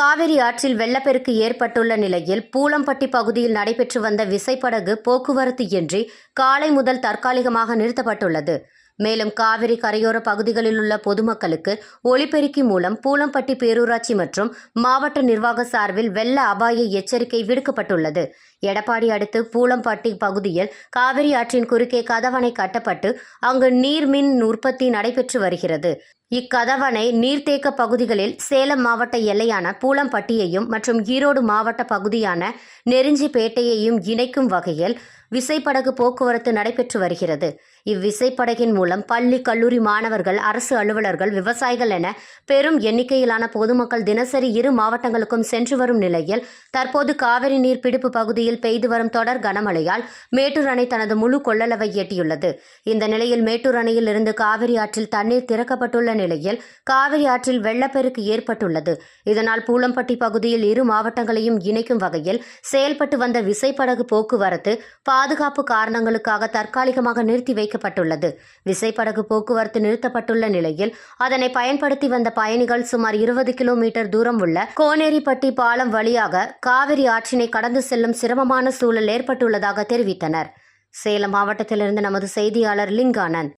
காவிரி ஆற்றில் வெள்ளப்பெருக்கு ஏற்பட்டுள்ள நிலையில் பூலம்பட்டி பகுதியில் நடைபெற்று வந்த விசைப்படகு போக்குவரத்து இன்றி காலை முதல் தற்காலிகமாக நிறுத்தப்பட்டுள்ளது. மேலும் காவிரி கரையோர பகுதிகளில் உள்ள பொதுமக்களுக்கு ஒளிபெருக்கி மூலம் பூலம்பட்டி பேரூராட்சி மற்றும் மாவட்ட நிர்வாக சார்பில் வெள்ள அபாய எச்சரிக்கை விடுக்கப்பட்டுள்ளது. எடப்பாடி அடுத்து பூலம்பட்டி பகுதியில் காவிரி ஆற்றின் குறுக்கே கதவணை கட்டப்பட்டு அங்கு நீர்மின் உற்பத்தி நடைபெற்று வருகிறது. இக்கதவணை நீர்த்தேக்க பகுதிகளில் சேலம் மாவட்ட எல்லையான பூலம்பட்டியையும் மற்றும் ஈரோடு மாவட்ட பகுதியான நெருஞ்சிப்பேட்டையையும் இணைக்கும் வகையில் விசைப்படகு போக்குவரத்து நடைபெற்று வருகிறது. இவ்விசைப்படகின் மூலம் பள்ளி கல்லூரி மாணவர்கள் அரசு அலுவலர்கள் விவசாயிகள் என பெரும் எண்ணிக்கையிலான பொதுமக்கள் தினசரி இரு மாவட்டங்களுக்கும் சென்று வரும் நிலையில் தற்போது காவிரி நீர் பிடிப்பு பகுதியில் பெய்து வரும் தொடர் கனமழையால் மேட்டூர் அணை தனது முழு கொள்ளளவை எட்டியுள்ளது. இந்த நிலையில் மேட்டூர் அணையில் இருந்து காவிரி ஆற்றில் தண்ணீர் திறக்கப்பட்டுள்ள நிலையில் காவிரி ஆற்றில் வெள்ளப்பெருக்கு ஏற்பட்டுள்ளது. இதனால் பூலம்பட்டி பகுதியில் இரு மாவட்டங்களையும் இணைக்கும் வகையில் செயல்பட்டு வந்த விசைப்படகு போக்குவரத்து பாதுகாப்பு காரணங்களுக்காக தற்காலிகமாக நிறுத்தி வைக்கப்பட்டுள்ளது. விசைப்படகு போக்குவரத்து நிறுத்தப்பட்டுள்ள நிலையில் அதனை பயன்படுத்தி வந்த பயணிகள் சுமார் இருபது கிலோமீட்டர் தூரம் உள்ள கோனேரிப்பட்டி பாலம் வழியாக காவிரி ஆற்றினை கடந்து செல்லும் சிரமமான சூழல் ஏற்பட்டுள்ளதாக தெரிவித்தனர். சேலம் மாவட்டத்திலிருந்து நமது செய்தியாளர் லிங்கானந்த்.